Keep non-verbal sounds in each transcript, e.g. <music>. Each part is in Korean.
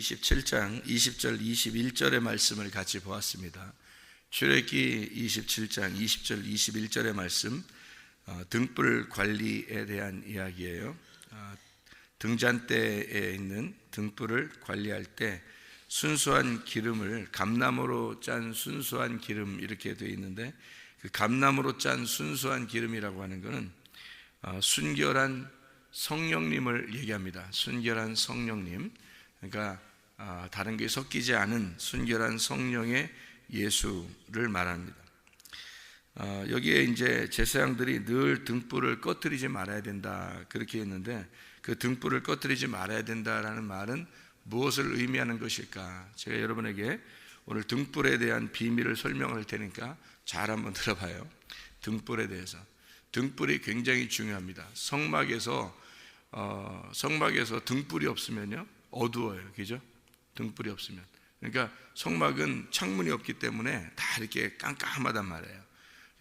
출애굽기 27장 20절 21절의 말씀을 같이 보았습니다. 출애굽기 27장 20절 21절의 말씀 어, 등불 관리에 대한 이야기예요. 어, 등잔대에 있는 등불을 관리할 때 순수한 기름을 감나무로 짠 순수한 기름 이렇게 되어 있는데 그 감나무로 짠 순수한 기름이라고 하는 것은 어, 순결한 성령님을 얘기합니다. 순결한 성령님. 그러니까 아, 다른 게 섞이지 않은 순결한 성령의 예수를 말합니다. 아, 여기에 이제 제사장들이 늘 등불을 꺼뜨리지 말아야 된다 그렇게 했는데 그 등불을 꺼뜨리지 말아야 된다라는 말은 무엇을 의미하는 것일까? 제가 여러분에게 오늘 등불에 대한 비밀을 설명할 테니까 잘 한번 <laughs> 들어봐요. 등불에 대해서 등불이 굉장히 중요합니다. 성막에서 어, 성막에서 등불이 없으면요 어두워요, 그죠? 등불이 없으면. 그러니까 성막은 창문이 없기 때문에 다 이렇게 깜깜하단 말이에요.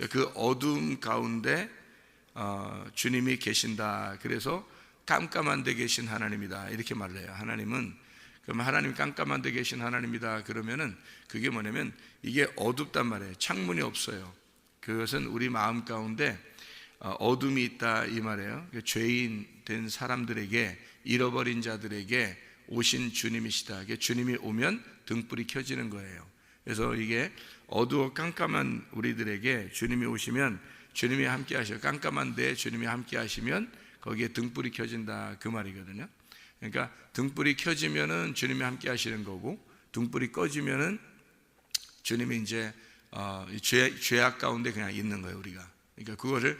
그 어둠 가운데 어, 주님이 계신다. 그래서 깜깜한 데 계신 하나님이다. 이렇게 말을 해요. 하나님은 그럼 하나님 깜깜한 데 계신 하나님이다. 그러면은 그게 뭐냐면 이게 어둡단 말이에요. 창문이 없어요. 그것은 우리 마음 가운데 어, 어둠이 있다 이 말이에요. 그 죄인 된 사람들에게 잃어버린 자들에게 오신 주님이시다. 주님이 오면 등불이 켜지는 거예요. 그래서 이게 어두워 깜깜한 우리들에게 주님이 오시면 주님이 함께 하셔. 깜깜한데 주님이 함께 하시면 거기에 등불이 켜진다 그 말이거든요. 그러니까 등불이 켜지면은 주님이 함께 하시는 거고 등불이 꺼지면은 주님이 이제 어, 죄, 죄악 가운데 그냥 있는 거예요 우리가. 그러니까 그거를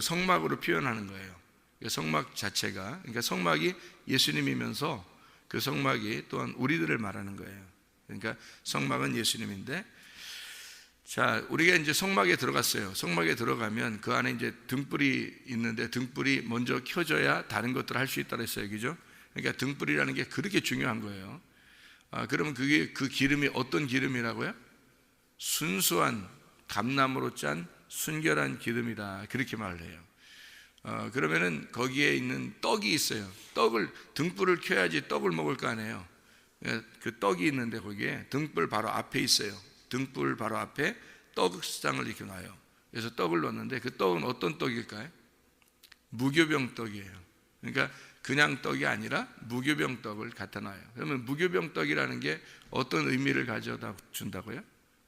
성막으로 표현하는 거예요. 성막 자체가 그러니까 성막이 예수님이면서 그 성막이 또한 우리들을 말하는 거예요. 그러니까 성막은 예수님인데 자, 우리가 이제 성막에 들어갔어요. 성막에 들어가면 그 안에 이제 등불이 있는데 등불이 먼저 켜져야 다른 것들을 할 수 있다 그랬어요. 그죠? 그러니까 등불이라는 게 그렇게 중요한 거예요. 아, 그러면 그게 그 기름이 어떤 기름이라고요? 순수한 감나무로 짠 순결한 기름이다. 그렇게 말을 해요. 어, 그러면은 거기에 있는 떡이 있어요. 떡을 등불을 켜야지 떡을 먹을 거 아니에요. 예, 그 떡이 있는데 거기에 등불 바로 앞에 있어요. 등불 바로 앞에 떡상을 이렇게 놔요. 그래서 떡을 넣는데 그 떡은 어떤 떡일까요? 무교병 떡이에요. 그러니까 그냥 떡이 아니라 무교병 떡을 갖다 놔요. 그러면 무교병 떡이라는 게 어떤 의미를 가져다 준다고요?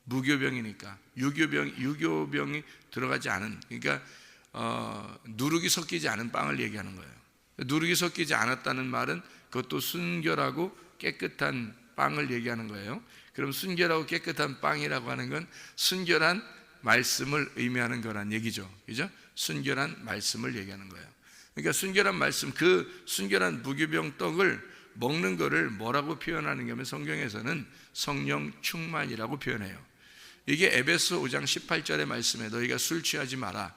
무교병이니까 유교병 유교병이 들어가지 않은 그러니까 어, 누룩이 섞이지 않은 빵을 얘기하는 거예요. 누룩이 섞이지 않았다는 말은 그것도 순결하고 깨끗한 빵을 얘기하는 거예요. 그럼 순결하고 깨끗한 빵이라고 하는 건 순결한 말씀을 의미하는 거란 얘기죠. 그죠? 순결한 말씀을 얘기하는 거예요. 그러니까 순결한 말씀, 그 순결한 무교병 떡을 먹는 거를 뭐라고 표현하는 게 하면 성경에서는 성령 충만이라고 표현해요. 이게 에베소 5장 18절의 말씀에 너희가 술 취하지 마라.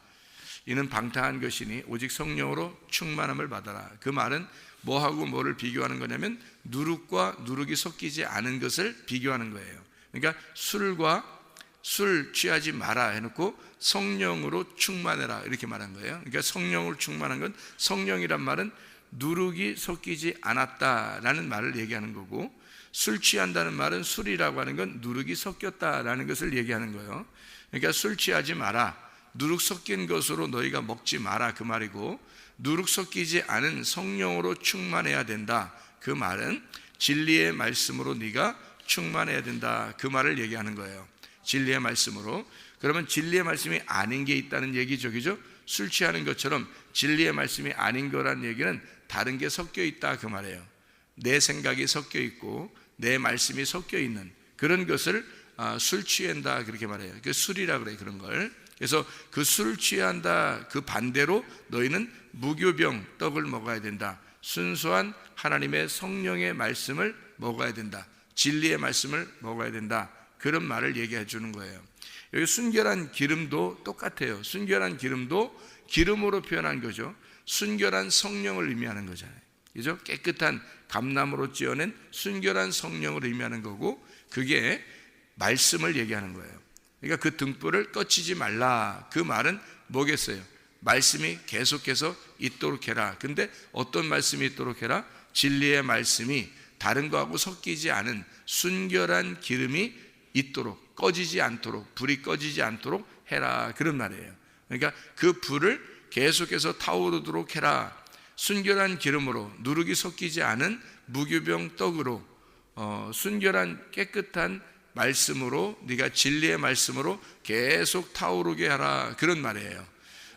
이는 방탕한 것이니 오직 성령으로 충만함을 받아라. 그 말은 뭐하고 뭐를 비교하는 거냐면 누룩과 누룩이 섞이지 않은 것을 비교하는 거예요. 그러니까 술과 술 취하지 마라 해놓고 성령으로 충만해라 이렇게 말한 거예요. 그러니까 성령으로 충만한 건 성령이란 말은 누룩이 섞이지 않았다라는 말을 얘기하는 거고 술 취한다는 말은 술이라고 하는 건 누룩이 섞였다라는 것을 얘기하는 거예요. 그러니까 술 취하지 마라. 누룩 섞인 것으로 너희가 먹지 마라 그 말이고 누룩 섞이지 않은 성령으로 충만해야 된다. 그 말은 진리의 말씀으로 네가 충만해야 된다. 그 말을 얘기하는 거예요. 진리의 말씀으로. 그러면 진리의 말씀이 아닌 게 있다는 얘기죠. 그죠? 술 취하는 것처럼 진리의 말씀이 아닌 거란 얘기는 다른 게 섞여 있다 그 말이에요. 내 생각이 섞여 있고 내 말씀이 섞여 있는 그런 것을 아, 술 취한다 그렇게 말해요. 그 술이라 그래 그런 걸. 그래서 그술 취한다 그 반대로 너희는 무교병 떡을 먹어야 된다. 순수한 하나님의 성령의 말씀을 먹어야 된다. 진리의 말씀을 먹어야 된다. 그런 말을 얘기해 주는 거예요. 여기 순결한 기름도 똑같아요. 순결한 기름도 기름으로 표현한 거죠. 순결한 성령을 의미하는 거잖아요. 그죠? 깨끗한 감나무로 찌어낸 순결한 성령을 의미하는 거고 그게 말씀을 얘기하는 거예요. 그러니까 그 등불을 꺼치지 말라. 그 말은 뭐겠어요? 말씀이 계속해서 있도록 해라. 근데 어떤 말씀이 있도록 해라? 진리의 말씀이 다른 거하고 섞이지 않은 순결한 기름이 있도록 꺼지지 않도록 불이 꺼지지 않도록 해라 그런 말이에요. 그러니까 그 불을 계속해서 타오르도록 해라. 순결한 기름으로 누룩이 섞이지 않은 무교병 떡으로 어, 순결한 깨끗한 말씀으로 네가 진리의 말씀으로 계속 타오르게 하라 그런 말이에요.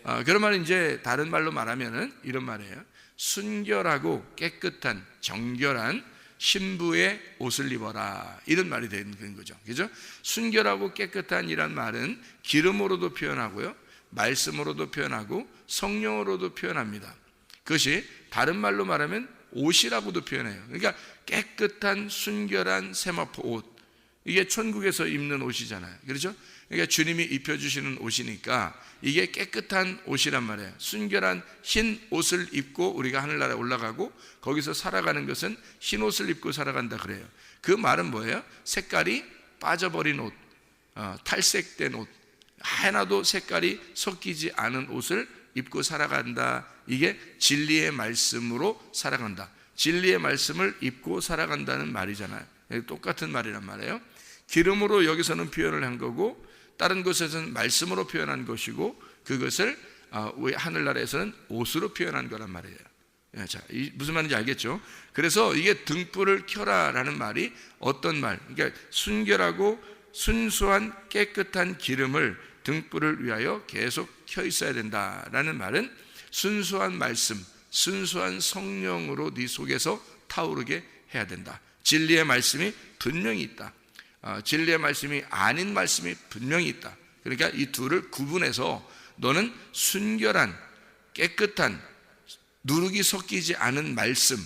어, 그런 말은 이제 다른 말로 말하면은 이런 말이에요. 순결하고 깨끗한 정결한 신부의 옷을 입어라 이런 말이 되는 거죠. 그죠? 순결하고 깨끗한 이란 말은 기름으로도 표현하고요. 말씀으로도 표현하고 성령으로도 표현합니다. 그것이 다른 말로 말하면 옷이라고도 표현해요. 그러니까 깨끗한 순결한 세마포 옷. 이게 천국에서 입는 옷이잖아요. 그렇죠? 그러니까 주님이 입혀주시는 옷이니까 이게 깨끗한 옷이란 말이에요. 순결한 흰 옷을 입고 우리가 하늘나라에 올라가고 거기서 살아가는 것은 흰 옷을 입고 살아간다 그래요. 그 말은 뭐예요? 색깔이 빠져버린 옷, 어, 탈색된 옷, 하나도 색깔이 섞이지 않은 옷을 입고 살아간다. 이게 진리의 말씀으로 살아간다. 진리의 말씀을 입고 살아간다는 말이잖아요. 똑같은 말이란 말이에요. 기름으로 여기서는 표현을 한 거고 다른 곳에서는 말씀으로 표현한 것이고 그것을 아, 하늘나라에서는 옷으로 표현한 거란 말이에요. 예, 자, 무슨 말인지 알겠죠? 그래서 이게 등불을 켜라라는 말이 어떤 말? 그러니까 순결하고 순수한 깨끗한 기름을 등불을 위하여 계속 켜 있어야 된다라는 말은 순수한 말씀, 순수한 성령으로 네 속에서 타오르게 해야 된다. 진리의 말씀이 분명히 있다. 어, 진리의 말씀이 아닌 말씀이 분명히 있다. 그러니까 이 둘을 구분해서 너는 순결한 깨끗한 누룩이 섞이지 않은 말씀,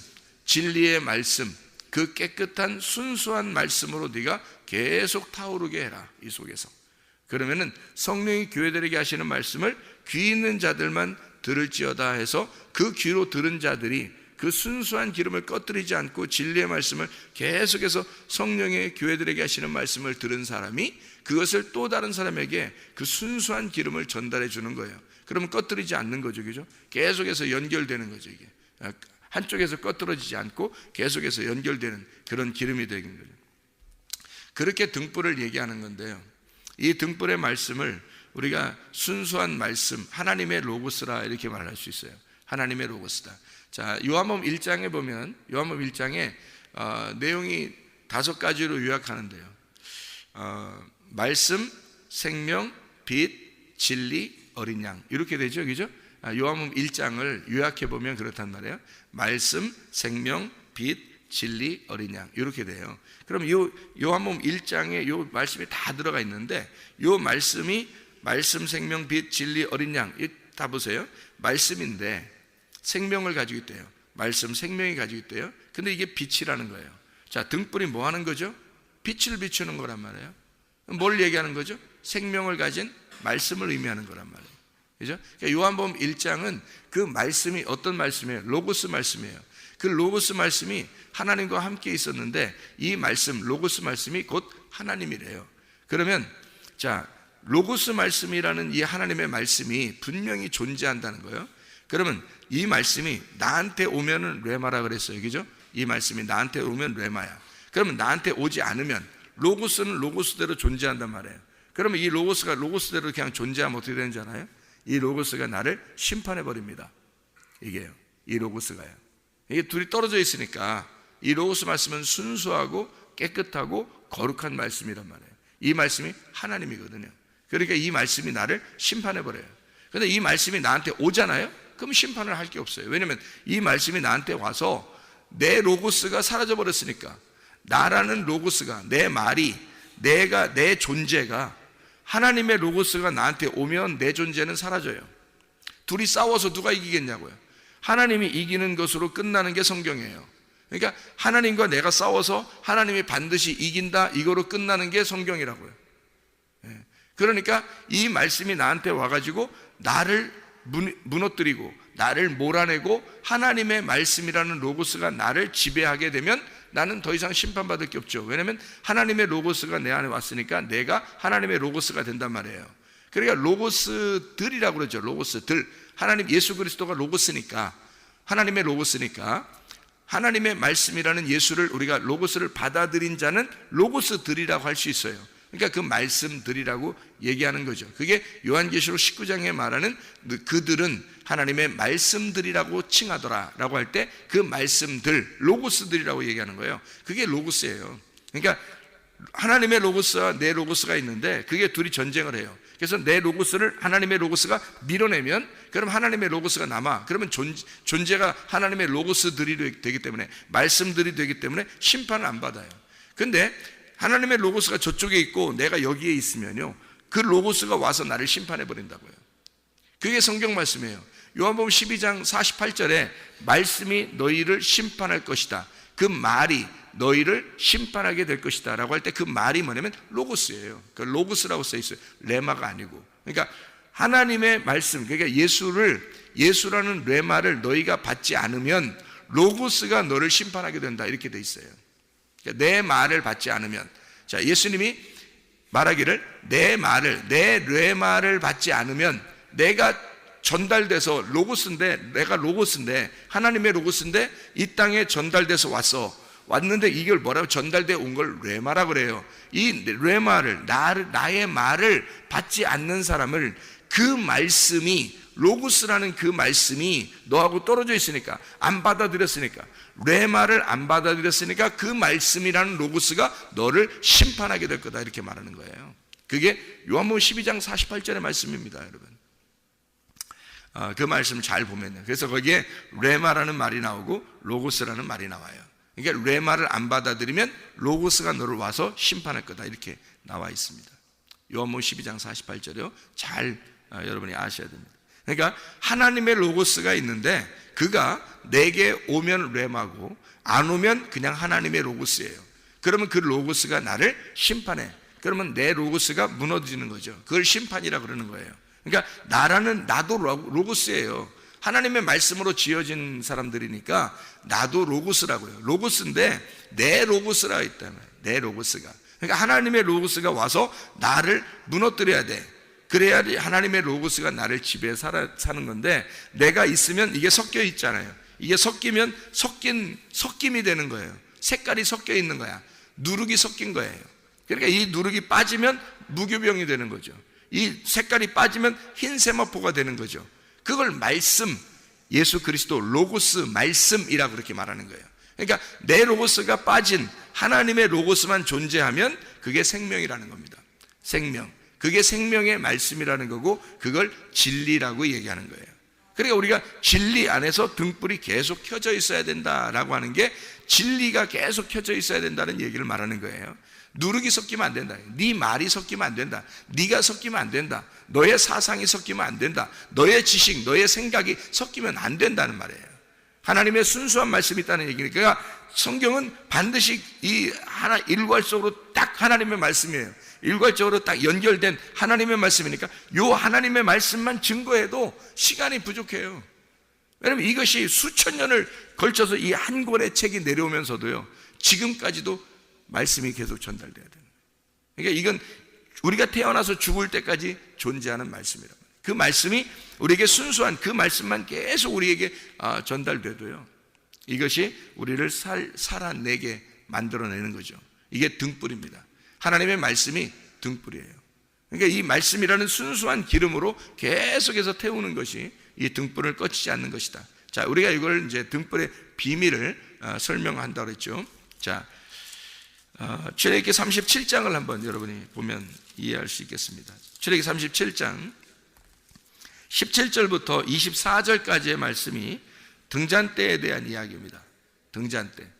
진리의 말씀, 그 깨끗한 순수한 말씀으로 네가 계속 타오르게 해라 이 속에서. 그러면은 성령이 교회들에게 하시는 말씀을 귀 있는 자들만 들을지어다 해서 그 귀로 들은 자들이 그 순수한 기름을 꺼뜨리지 않고 진리의 말씀을 계속해서 성령의 교회들에게 하시는 말씀을 들은 사람이 그것을 또 다른 사람에게 그 순수한 기름을 전달해 주는 거예요. 그러면 꺼뜨리지 않는 거죠. 그죠? 계속해서 연결되는 거죠, 이게. 한쪽에서 꺼뜨려지지 않고 계속해서 연결되는 그런 기름이 되는 거죠. 그렇게 등불을 얘기하는 건데요. 이 등불의 말씀을 우리가 순수한 말씀, 하나님의 로고스라 이렇게 말할 수 있어요. 하나님의 로고스다. 자, 요한복음 1장에 보면 요한복음 1장에 어, 내용이 다섯 가지로 요약하는데요. 어, 말씀, 생명, 빛, 진리, 어린 양 이렇게 되죠, 그죠? 아, 요한복음 1장을 요약해 보면 그렇단 말이에요. 말씀, 생명, 빛, 진리, 어린 양 이렇게 돼요. 그럼 요 요한복음 1장에 요 말씀이 다 들어가 있는데 요 말씀이 말씀, 생명, 빛, 진리, 어린 양 다 보세요. 말씀인데 생명을 가지고 있대요. 말씀 생명이 가지고 있대요. 근데 이게 빛이라는 거예요. 자, 등불이 뭐 하는 거죠? 빛을 비추는 거란 말이에요. 뭘 얘기하는 거죠? 생명을 가진 말씀을 의미하는 거란 말이에요. 그죠? 그러니까 요한복음 1장은 그 말씀이 어떤 말씀이에요? 로고스 말씀이에요. 그 로고스 말씀이 하나님과 함께 있었는데 이 말씀, 로고스 말씀이 곧 하나님이래요. 그러면 자, 로고스 말씀이라는 이 하나님의 말씀이 분명히 존재한다는 거예요. 그러면 이 말씀이 나한테 오면은 레마라 그랬어요. 그죠? 이 말씀이 나한테 오면 레마야. 그러면 나한테 오지 않으면 로고스는 로고스대로 존재한단 말이에요. 그러면 이 로고스가 로고스대로 그냥 존재하면 어떻게 되는지 알아요? 이 로고스가 나를 심판해 버립니다. 이게요. 이 로고스가요. 이게 둘이 떨어져 있으니까 이 로고스 말씀은 순수하고 깨끗하고 거룩한 말씀이란 말이에요. 이 말씀이 하나님이거든요. 그러니까 이 말씀이 나를 심판해 버려요. 근데 이 말씀이 나한테 오잖아요. 그럼 심판을 할 게 없어요. 왜냐면 이 말씀이 나한테 와서 내 로고스가 사라져 버렸으니까 나라는 로고스가 내 말이 내가 내 존재가 하나님의 로고스가 나한테 오면 내 존재는 사라져요. 둘이 싸워서 누가 이기겠냐고요. 하나님이 이기는 것으로 끝나는 게 성경이에요. 그러니까 하나님과 내가 싸워서 하나님이 반드시 이긴다 이거로 끝나는 게 성경이라고요. 예. 그러니까 이 말씀이 나한테 와가지고 나를 무너뜨리고 나를 몰아내고 하나님의 말씀이라는 로고스가 나를 지배하게 되면 나는 더 이상 심판받을 게 없죠. 왜냐하면 하나님의 로고스가 내 안에 왔으니까 내가 하나님의 로고스가 된단 말이에요. 그러니까 로고스들이라고 그러죠. 로고스들. 하나님 예수 그리스도가 로고스니까 하나님의 로고스니까 하나님의 말씀이라는 예수를 우리가 로고스를 받아들인 자는 로고스들이라고 할 수 있어요. 그러니까 그 말씀들이라고 얘기하는 거죠. 그게 요한계시록 19장에 말하는 그- 그들은 하나님의 말씀들이라고 칭하더라라고 할 때 그 말씀들 로고스들이라고 얘기하는 거예요. 그게 로고스예요. 그러니까 하나님의 로고스와 내 로고스가 있는데 그게 둘이 전쟁을 해요. 그래서 내 로고스를 하나님의 로고스가 밀어내면 그럼 하나님의 로고스가 남아. 그러면 존, 존재가 하나님의 로고스들이 되기 때문에 말씀들이 되기 때문에 심판을 안 받아요. 근데 하나님의 로고스가 저쪽에 있고 내가 여기에 있으면요. 그 로고스가 와서 나를 심판해 버린다고요. 그게 성경 말씀이에요. 요한복음 12장 48절에 말씀이 너희를 심판할 것이다. 그 말이 너희를 심판하게 될 것이다. 라고 할 때 그 말이 뭐냐면 로고스예요. 그 로고스라고 써 있어요. 레마가 아니고. 그러니까 하나님의 말씀, 그러니까 예수를, 예수라는 레마를 너희가 받지 않으면 로고스가 너를 심판하게 된다. 이렇게 돼 있어요. 그러니까 내 말을 받지 않으면. 자, 예수님이 말하기를 내 말을, 내 레마를 받지 않으면 내가 전달돼서 로고스인데 내가 로고스인데 하나님의 로고스인데 이 땅에 전달돼서 왔어. 왔는데 이걸 뭐라고 전달돼 온 걸 레마라 그래요. 이 레마를 나를 나의 말을 받지 않는 사람을 그 말씀이 로고스라는 그 말씀이 너하고 떨어져 있으니까 안 받아들였으니까 레마를 안 받아들였으니까 그 말씀이라는 로고스가 너를 심판하게 될 거다 이렇게 말하는 거예요. 그게 요한복음 12장 48절의 말씀입니다, 여러분. 아, 그 말씀을 잘 보면요. 그래서 거기에 레마라는 말이 나오고 로고스라는 말이 나와요. 그러니까 레마를 안 받아들이면 로고스가 너를 와서 심판할 거다 이렇게 나와 있습니다. 요한복음 12장 48절이요. 잘 아, 여러분이 아셔야 됩니다. 그러니까 하나님의 로고스가 있는데 그가 내게 오면 레마고 안 오면 그냥 하나님의 로고스예요. 그러면 그 로고스가 나를 심판해. 그러면 내 로고스가 무너지는 거죠. 그걸 심판이라 그러는 거예요. 그러니까 나라는 나도 로- 로고스예요. 하나님의 말씀으로 지어진 사람들이니까 나도 로고스라고요. 로고스인데 내 로고스라 거예요. 내 로고스가. 그러니까 하나님의 로고스가 와서 나를 무너뜨려야 돼. 그래야 하나님의 로고스가 나를 지배해 살아, 사는 건데 내가 있으면 이게 섞여 있잖아요. 이게 섞이면 섞인 섞임이 되는 거예요. 색깔이 섞여 있는 거야. 누룩이 섞인 거예요. 그러니까 이 누룩이 빠지면 무교병이 되는 거죠. 이 색깔이 빠지면 흰 세마포가 되는 거죠. 그걸 말씀, 예수 그리스도 로고스 말씀이라고 그렇게 말하는 거예요. 그러니까 내 로고스가 빠진 하나님의 로고스만 존재하면 그게 생명이라는 겁니다. 생명. 그게 생명의 말씀이라는 거고 그걸 진리라고 얘기하는 거예요. 그러니까 우리가 진리 안에서 등불이 계속 켜져 있어야 된다라고 하는 게 진리가 계속 켜져 있어야 된다는 얘기를 말하는 거예요. 누룩이 섞이면 안 된다. 네 말이 섞이면 안 된다. 네가 섞이면 안 된다. 너의 사상이 섞이면 안 된다. 너의 지식, 너의 생각이 섞이면 안 된다는 말이에요. 하나님의 순수한 말씀이 있다는 얘기니까 그러니까 성경은 반드시 이 하나 일괄적으로 딱 하나님의 말씀이에요. 일괄적으로 딱 연결된 하나님의 말씀이니까 요 하나님의 말씀만 증거해도 시간이 부족해요. 왜냐하면 이것이 수천 년을 걸쳐서 이 한 권의 책이 내려오면서도요 지금까지도 말씀이 계속 전달돼야 되는. 그러니까 이건 우리가 태어나서 죽을 때까지 존재하는 말씀이라고. 그 말씀이 우리에게 순수한 그 말씀만 계속 우리에게 아, 전달돼도요. 이것이 우리를 살, 살아내게 만들어내는 거죠. 이게 등불입니다. 하나님의 말씀이 등불이에요. 그러니까 이 말씀이라는 순수한 기름으로 계속해서 태우는 것이 이 등불을 꺼치지 않는 것이다. 자, 우리가 이걸 이제 등불의 비밀을 어, 설명한다고 했죠. 자, 어, 출애굽기 37장을 한번 여러분이 보면 이해할 수 있겠습니다. 출애굽기 37장 17절부터 24절까지의 말씀이 등잔 때에 대한 이야기입니다. 등잔 때.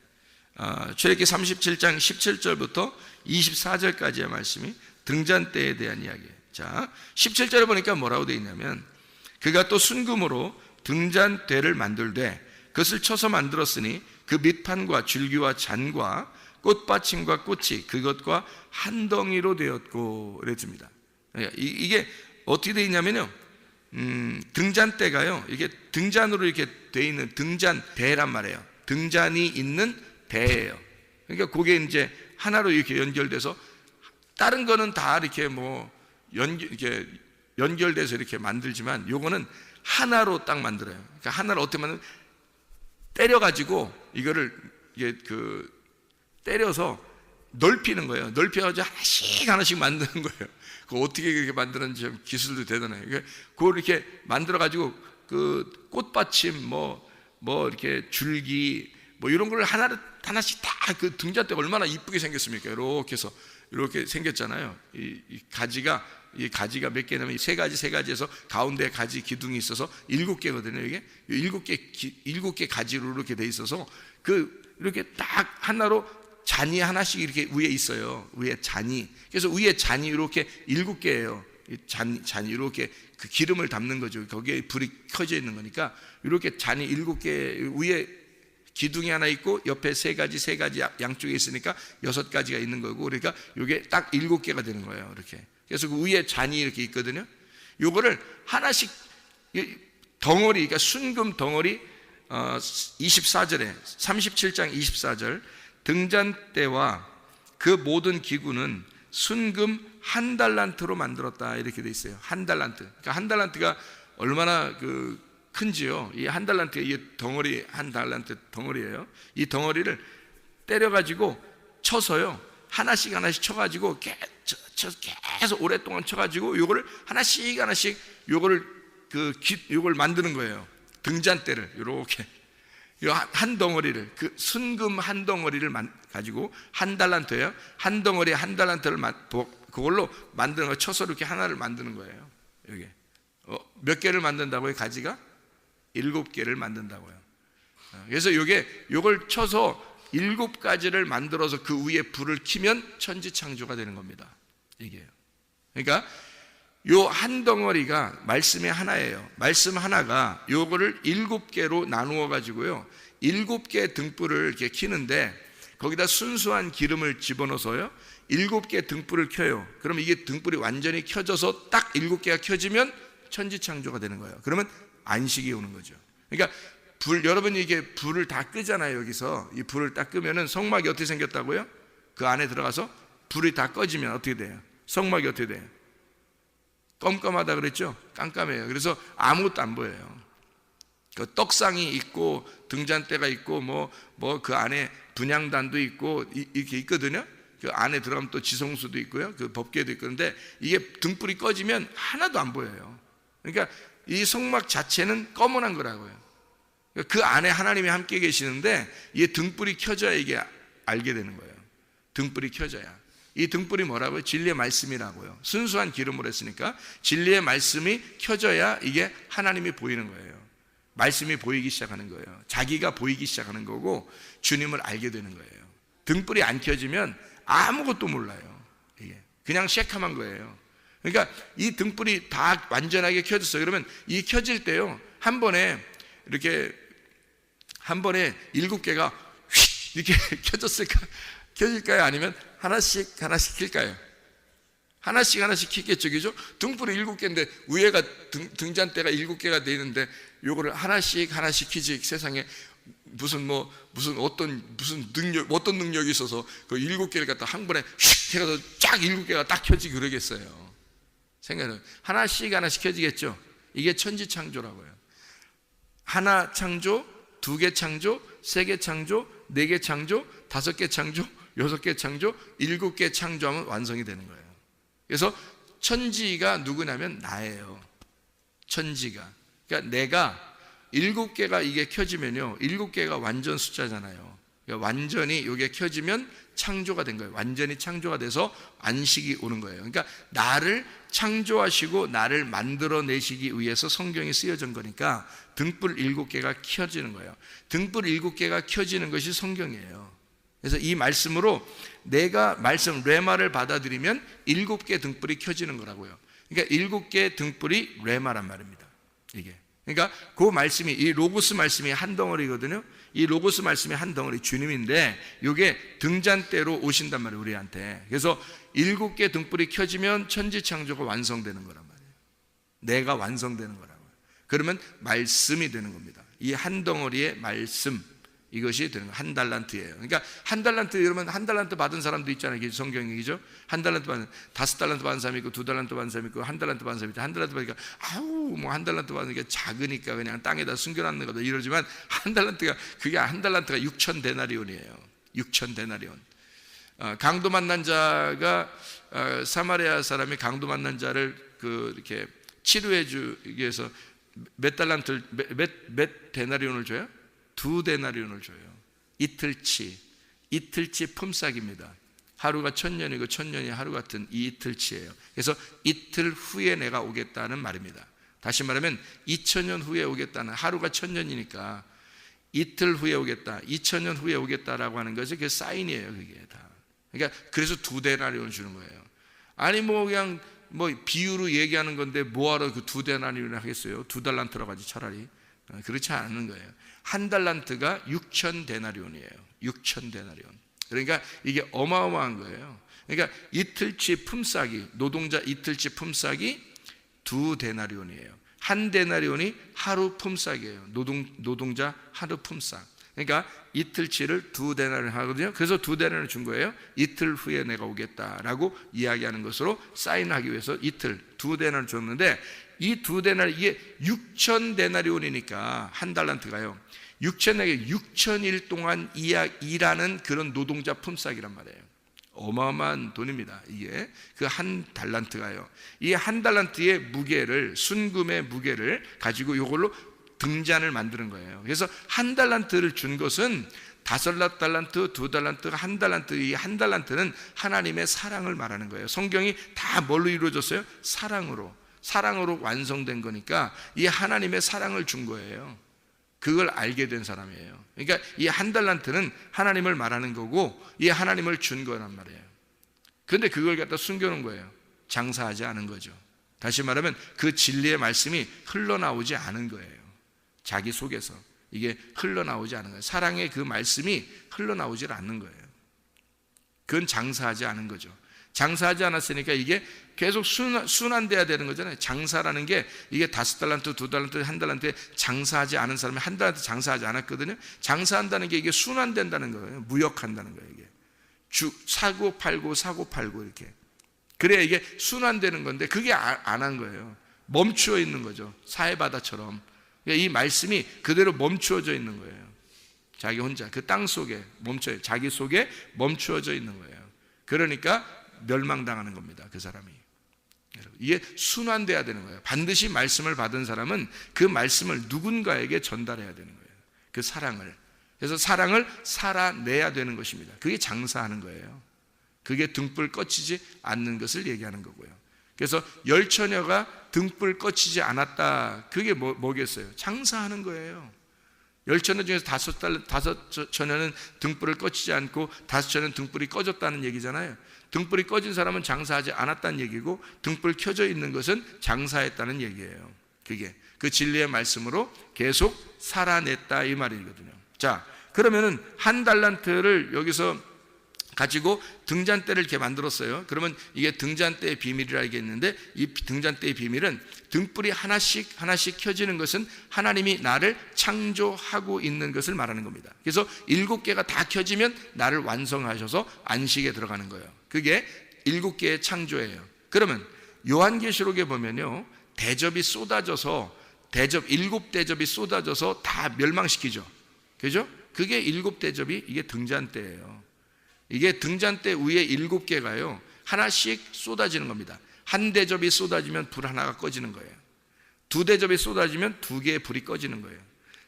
어, 출애굽기 37장 17절부터 24절까지의 말씀이 등잔 때에 대한 이야기예요. 자, 17절에 보니까 뭐라고 되어 있냐면 그가 또 순금으로 등잔대를 만들되 그것을 쳐서 만들었으니 그 밑판과 줄기와 잔과 꽃받침과 꽃이 그것과 한 덩이로 되었고 그랬습니다. 이- 이게 어떻게 되어 있냐면요. 음, 등잔대가요. 이게 등잔으로 이렇게 돼 있는 등잔대란 말이에요. 등잔이 있는 대예요. 그러니까 그게 이제 하나로 이렇게 연결돼서 다른 거는 다 이렇게 뭐 연결 이렇게 연결돼서 이렇게 만들지만 요거는 하나로 딱 만들어요. 그러니까 하나를 어떻게 만들 때려 가지고 이거를 이게 그 때려서 넓히는 거예요. 넓혀가지고 하나씩 하나씩 만드는 거예요. 그 어떻게 그렇게 만드는지 좀 기술도 대단해요. 이게 그걸 이렇게 만들어 가지고 그 꽃받침 뭐 뭐 이렇게 줄기 뭐 이런 걸 하나를 하나씩 다 그 등잔대가 얼마나 이쁘게 생겼습니까? 이렇게 해서 이렇게 생겼잖아요. 이, 이 가지가 이 가지가 몇 개냐면 세 가지 세 가지에서 가운데 가지 기둥이 있어서 일곱 개거든요. 이게 일곱 개 기- 일곱 개 가지로 이렇게 돼 있어서 그 이렇게 딱 하나로 잔이 하나씩 이렇게 위에 있어요. 위에 잔이. 그래서 위에 잔이 이렇게 일곱 개예요. 이 잔, 잔이 이렇게 그 기름을 담는 거죠. 거기에 불이 켜져 있는 거니까 이렇게 잔이 일곱 개 위에 기둥이 하나 있고 옆에 세 가지 세 가지 양- 양쪽에 있으니까 여섯 가지가 있는 거고 그러니까 이게 딱 일곱 개가 되는 거예요. 이렇게. 그래서 그 위에 잔이 이렇게 있거든요. 요거를 하나씩 이 덩어리 그러니까 순금 덩어리 어, 24절에 37장 24절 등잔대와 그 모든 기구는 순금 한 달란트로 만들었다 이렇게 돼 있어요. 한 달란트. 그러니까 한 달란트가 얼마나 그 큰지요. 이 한 달란트가 이 덩어리 한 달란트 덩어리예요. 이 덩어리를 때려 가지고 쳐서요. 하나씩 하나씩 쳐 가지고 계속 오랫동안 쳐 가지고 요거를 하나씩 하나씩 요거를 그 기, 요걸 만드는 거예요. 등잔대를 요렇게 요한 덩어리를 그 순금 한 덩어리를 만- 가지고 한 달란트예요. 한 덩어리 한 달란트를 만- 도- 그걸로 만드는 거 쳐서 이렇게 하나를 만드는 거예요. 이게 어, 몇 개를 만든다고요? 가지가 일곱 개를 만든다고요. 어, 그래서 이게 요걸 쳐서 일곱 가지를 만들어서 그 위에 불을 켜면 천지 창조가 되는 겁니다. 이게요. 그러니까 요 한 덩어리가 말씀의 하나예요. 말씀 하나가 요거를 일곱 개로 나누어 가지고요. 일곱 개 등불을 이렇게 키는데 거기다 순수한 기름을 집어넣어서요. 일곱 개 등불을 켜요. 그럼 이게 등불이 완전히 켜져서 딱 일곱 개가 켜지면 천지 창조가 되는 거예요. 그러면 안식이 오는 거죠. 그러니까 불 여러분 이게 불을 다 끄잖아요. 여기서 이 불을 딱 끄면은 성막이 어떻게 생겼다고요? 그 안에 들어가서 불이 다 꺼지면 어떻게 돼요? 성막이 어떻게 돼요? 껌껌하다 그랬죠? 깜깜해요. 그래서 아무것도 안 보여요. 그 떡상이 있고 등잔대가 있고 뭐 뭐 그 안에 분향단도 있고 이- 이렇게 있거든요. 그 안에 들어가면 또 지성수도 있고요. 그 법궤도 있고 그런데 이게 등불이 꺼지면 하나도 안 보여요. 그러니까 이 성막 자체는 검은한 거라고요. 그 안에 하나님이 함께 계시는데 이게 등불이 켜져야 이게 알게 되는 거예요. 등불이 켜져야. 이 등불이 뭐라고요? 진리의 말씀이라고요. 순수한 기름으로 했으니까 진리의 말씀이 켜져야 이게 하나님이 보이는 거예요. 말씀이 보이기 시작하는 거예요. 자기가 보이기 시작하는 거고 주님을 알게 되는 거예요. 등불이 안 켜지면 아무것도 몰라요. 이게 그냥 새카만 거예요. 그러니까 이 등불이 다 완전하게 켜졌어요. 그러면 이 켜질 때요 한 번에 이렇게 한 번에 일곱 개가 휙 이렇게 <laughs> 켜졌을까 켜질까요? 아니면 하나씩 하나씩 킬까요? 하나씩 하나씩 키겠죠, 그죠? 등불이 일곱 개인데 위에가 등, 등잔대가 일곱 개가 돼 있는데 요거를 하나씩 하나씩 키지 세상에 무슨 뭐 무슨 어떤 무슨 능력 어떤 능력이 있어서 그 일곱 개를 갖다 한 번에 휙 해가서 쫙 일곱 개가 딱 켜지고 그러겠어요. 생각은 하나씩 하나씩 켜지겠죠. 이게 천지 창조라고요. 하나 창조, 두 개 창조, 세 개 창조, 네 개 창조, 다섯 개 창조, <laughs> 여섯 개 창조, 일곱 개 창조하면 완성이 되는 거예요. 그래서 천지가 누구냐면 나예요. 천지가. 그러니까 내가 일곱 개가 이게 켜지면요. 일곱 개가 완전 숫자잖아요. 그러니까 완전히 이게 켜지면 창조가 된 거예요. 완전히 창조가 돼서 안식이 오는 거예요. 그러니까 나를 창조하시고 나를 만들어내시기 위해서 성경이 쓰여진 거니까 등불 일곱 개가 켜지는 거예요. 등불 일곱 개가 켜지는 것이 성경이에요. 그래서 이 말씀으로 내가 말씀 레마를 받아들이면 일곱 개 등불이 켜지는 거라고요. 그러니까 일곱 개 등불이 레마란 말입니다. 이게. 그러니까 그 말씀이 이 로고스 말씀이 한 덩어리거든요. 이 로고스 말씀이 한 덩어리 주님인데 이게 등잔대로 오신단 말이에요, 우리한테. 그래서 일곱 개 등불이 켜지면 천지 창조가 완성되는 거란 말이에요. 내가 완성되는 거라고요. 그러면 말씀이 되는 겁니다. 이 한 덩어리의 말씀 이것이 되는 거. 한 달란트예요. 그러니까 한 달란트 여러분 한 달란트 받은 사람도 있잖아요. 이게 성경 얘기죠. 한 달란트 받은 다섯 달란트 받은 사람이 있고 두 달란트 받은 사람이 있고 한 달란트 받은 사람이 있고 한 달란트 받으니까 아우 뭐 한 달란트 받는 게 작으니까 그냥 땅에다 숨겨놨는 거다 이러지만 한 달란트가 그게 한 달란트가 6천 데나리온이에요. 6천 데나리온. 어, 강도 만난 자가 어, 사마리아 사람이 강도 만난 자를 그 이렇게 치료해 주기 위해서 몇 달란트 몇, 몇, 몇 데나리온을 줘요? 두 데나리온을 줘요. 이틀치 이틀치 품삯입니다. 하루가 천년이고 천년이 하루 같은 이 이틀치예요. 그래서 이틀 후에 내가 오겠다는 말입니다. 다시 말하면 2000년 후에 오겠다는 하루가 천년이니까 이틀 후에 오겠다, 2000년 후에 오겠다라고 하는 것이 그 사인이에요, 그게 다. 그러니까 그래서 두 데나리온 주는 거예요. 아니 뭐 그냥 뭐 비유로 얘기하는 건데 뭐하러 그 두 데나리온을 하겠어요? 두 달란트라고 하지 차라리 어, 그렇지 않은 거예요. 한 달란트가 6천 데나리온이에요. 6천 데나리온. 그러니까 이게 어마어마한 거예요. 그러니까 이틀치 품삯이 노동자 이틀치 품삯이 두 데나리온이에요. 한 데나리온이 하루 품삯이에요. 노동 노동자 하루 품삯. 그러니까 이틀치를 두 데나리온 하거든요. 그래서 두 데나리온 준 거예요. 이틀 후에 내가 오겠다라고 이야기하는 것으로 사인하기 위해서 이틀 두 데나리온 줬는데 이 두 데나리 이게 6천 데나리온이니까 한 달란트가요. 6천에게 6천일 동안 일하는 그런 노동자 품삯이란 말이에요. 어마어마한 돈입니다. 이게 그 한 달란트가요. 이 한 달란트의 무게를 순금의 무게를 가지고 이걸로 등잔을 만드는 거예요. 그래서 한 달란트를 준 것은 다섯 달란트, 두 달란트, 한 달란트, 이 한 달란트는 하나님의 사랑을 말하는 거예요. 성경이 다 뭘로 이루어졌어요? 사랑으로. 사랑으로 완성된 거니까 이 하나님의 사랑을 준 거예요. 그걸 알게 된 사람이에요. 그러니까 이 한 달란트는 하나님을 말하는 거고 이 하나님을 준 거란 말이에요. 그런데 그걸 갖다 숨겨놓은 거예요. 장사하지 않은 거죠. 다시 말하면 그 진리의 말씀이 흘러나오지 않은 거예요. 자기 속에서 이게 흘러나오지 않은 거예요. 사랑의 그 말씀이 흘러나오지 않는 거예요. 그건 장사하지 않은 거죠. 장사하지 않았으니까 이게 계속 순환, 순환돼야 되는 거잖아요. 장사라는 게 이게 다섯 달란트, 두 달란트, 한 달란트에 장사하지 않은 사람이 한 달란트 장사하지 않았거든요. 장사한다는 게 이게 순환된다는 거예요. 무역한다는 거예요. 이게 주 사고 팔고 사고 팔고 이렇게 그래야 이게 순환되는 건데 그게 안 한 거예요. 멈추어 있는 거죠. 사해바다처럼 그러니까 이 말씀이 그대로 멈추어져 있는 거예요. 자기 혼자 그 땅 속에 멈춰 자기 속에 멈추어져 있는 거예요. 그러니까 멸망당하는 겁니다. 그 사람이. 이게 순환돼야 되는 거예요. 반드시 말씀을 받은 사람은 그 말씀을 누군가에게 전달해야 되는 거예요. 그 사랑을. 그래서 사랑을 살아내야 되는 것입니다. 그게 장사하는 거예요. 그게 등불 꺼치지 않는 것을 얘기하는 거고요. 그래서 열 처녀가 등불 꺼치지 않았다. 그게 뭐, 뭐겠어요? 장사하는 거예요. 열 처녀 중에서 다섯 달, 다섯 처녀는 등불을 꺼치지 않고 다섯 처녀는 등불이 꺼졌다는 얘기잖아요. 등불이 꺼진 사람은 장사하지 않았다는 얘기고 등불 켜져 있는 것은 장사했다는 얘기예요. 그게 그 진리의 말씀으로 계속 살아냈다 이 말이거든요. 자, 그러면은 한 달란트를 여기서 가지고 등잔대를 이렇게 만들었어요. 그러면 이게 등잔대의 비밀이라 알겠는데 이 등잔대의 비밀은 등불이 하나씩 하나씩 켜지는 것은 하나님이 나를 창조하고 있는 것을 말하는 겁니다. 그래서 일곱 개가 다 켜지면 나를 완성하셔서 안식에 들어가는 거예요. 그게 일곱 개의 창조예요. 그러면 요한계시록에 보면요. 대접이 쏟아져서 대접 일곱 대접이 쏟아져서 다 멸망시키죠. 그죠? 그게 일곱 대접이 이게 등잔대예요. 이게 등잔대 위에 일곱 개가요. 하나씩 쏟아지는 겁니다. 한 대접이 쏟아지면 불 하나가 꺼지는 거예요. 두 대접이 쏟아지면 두 개의 불이 꺼지는 거예요.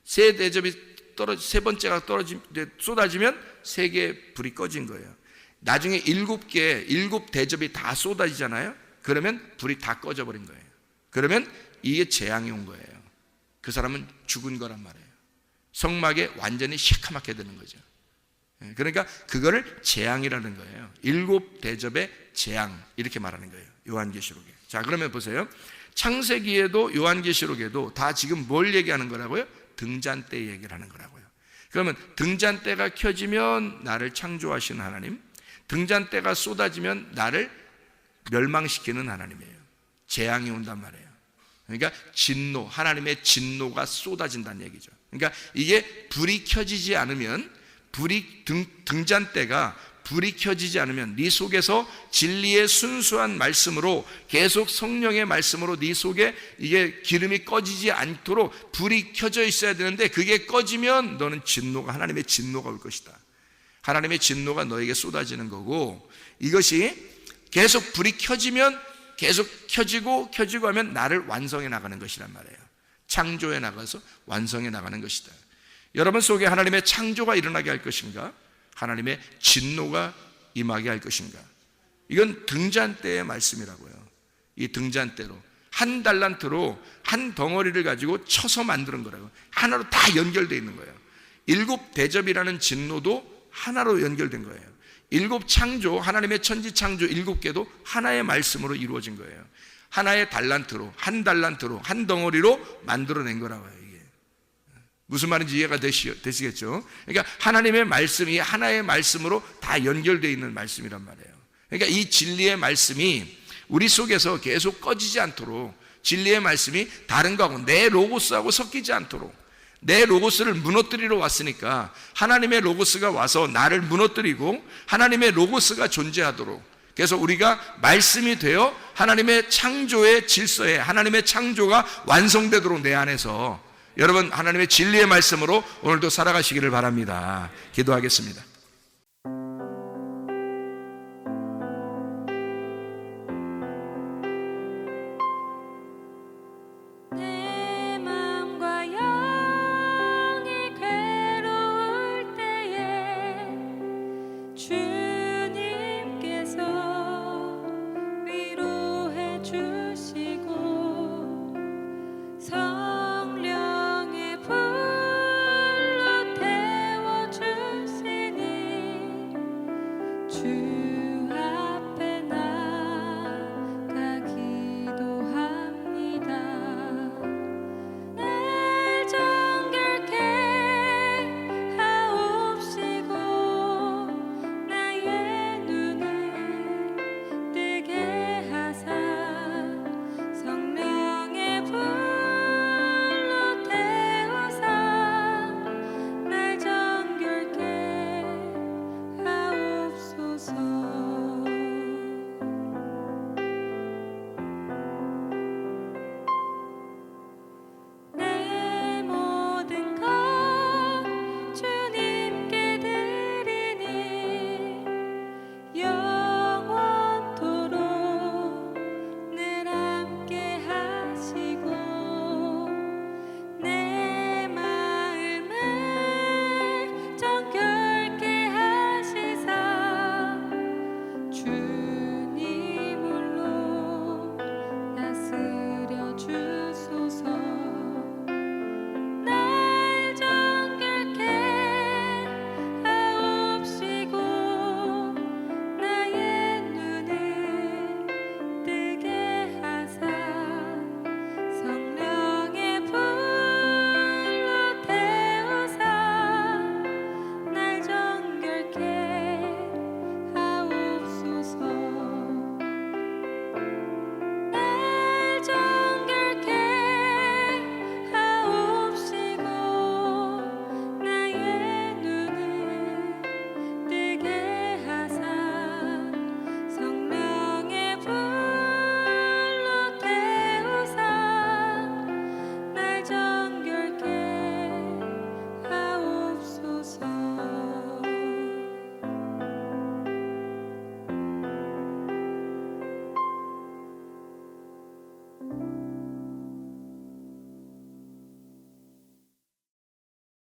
세 대접이 떨어 세 번째가 떨어지 쏟아지면 세 개의 불이 꺼진 거예요. 나중에 일곱 개, 일곱 대접이 다 쏟아지잖아요. 그러면 불이 다 꺼져 버린 거예요. 그러면 이게 재앙이 온 거예요. 그 사람은 죽은 거란 말이에요. 성막에 완전히 시커멓게 되는 거죠. 예, 그러니까 그거를 재앙이라는 거예요. 일곱 대접의 재앙 이렇게 말하는 거예요. 요한계시록에. 자, 그러면 보세요. 창세기에도 요한계시록에도 다 지금 뭘 얘기하는 거라고요? 등잔대 얘기를 하는 거라고요. 그러면 등잔대가 켜지면 나를 창조하신 하나님, 등잔대가 쏟아지면 나를 멸망시키는 하나님이에요. 재앙이 온단 말이에요. 그러니까 진노, 하나님의 진노가 쏟아진다는 얘기죠. 그러니까 이게 불이 켜지지 않으면 불이 등, 등잔대가 불이 켜지지 않으면 네 속에서 진리의 순수한 말씀으로 계속 성령의 말씀으로 네 속에 이게 기름이 꺼지지 않도록 불이 켜져 있어야 되는데 그게 꺼지면 너는 진노가 하나님의 진노가 올 것이다. 하나님의 진노가 너에게 쏟아지는 거고 이것이 계속 불이 켜지면 계속 켜지고 켜지고 하면 나를 완성해 나가는 것이란 말이에요. 창조해 나가서 완성해 나가는 것이다. 여러분 속에 하나님의 창조가 일어나게 할 것인가? 하나님의 진노가 임하게 할 것인가? 이건 등잔대의 말씀이라고요. 이 등잔대로 한 달란트로 한 덩어리를 가지고 쳐서 만드는 거라고. 하나로 다 연결되어 있는 거예요. 일곱 대접이라는 진노도 하나로 연결된 거예요. 일곱 창조, 하나님의 천지 창조 일곱 개도 하나의 말씀으로 이루어진 거예요. 하나의 달란트로, 한 달란트로, 한 덩어리로 만들어낸 거라고요. 무슨 말인지 이해가 되시, 되시겠죠? 그러니까 하나님의 말씀이 하나의 말씀으로 다 연결되어 있는 말씀이란 말이에요. 그러니까 이 진리의 말씀이 우리 속에서 계속 꺼지지 않도록 진리의 말씀이 다른 거하고 내 로고스하고 섞이지 않도록 내 로고스를 무너뜨리러 왔으니까 하나님의 로고스가 와서 나를 무너뜨리고 하나님의 로고스가 존재하도록 그래서 우리가 말씀이 되어 하나님의 창조의 질서에 하나님의 창조가 완성되도록 내 안에서 여러분 하나님의 진리의 말씀으로 오늘도 살아가시기를 바랍니다. 기도하겠습니다.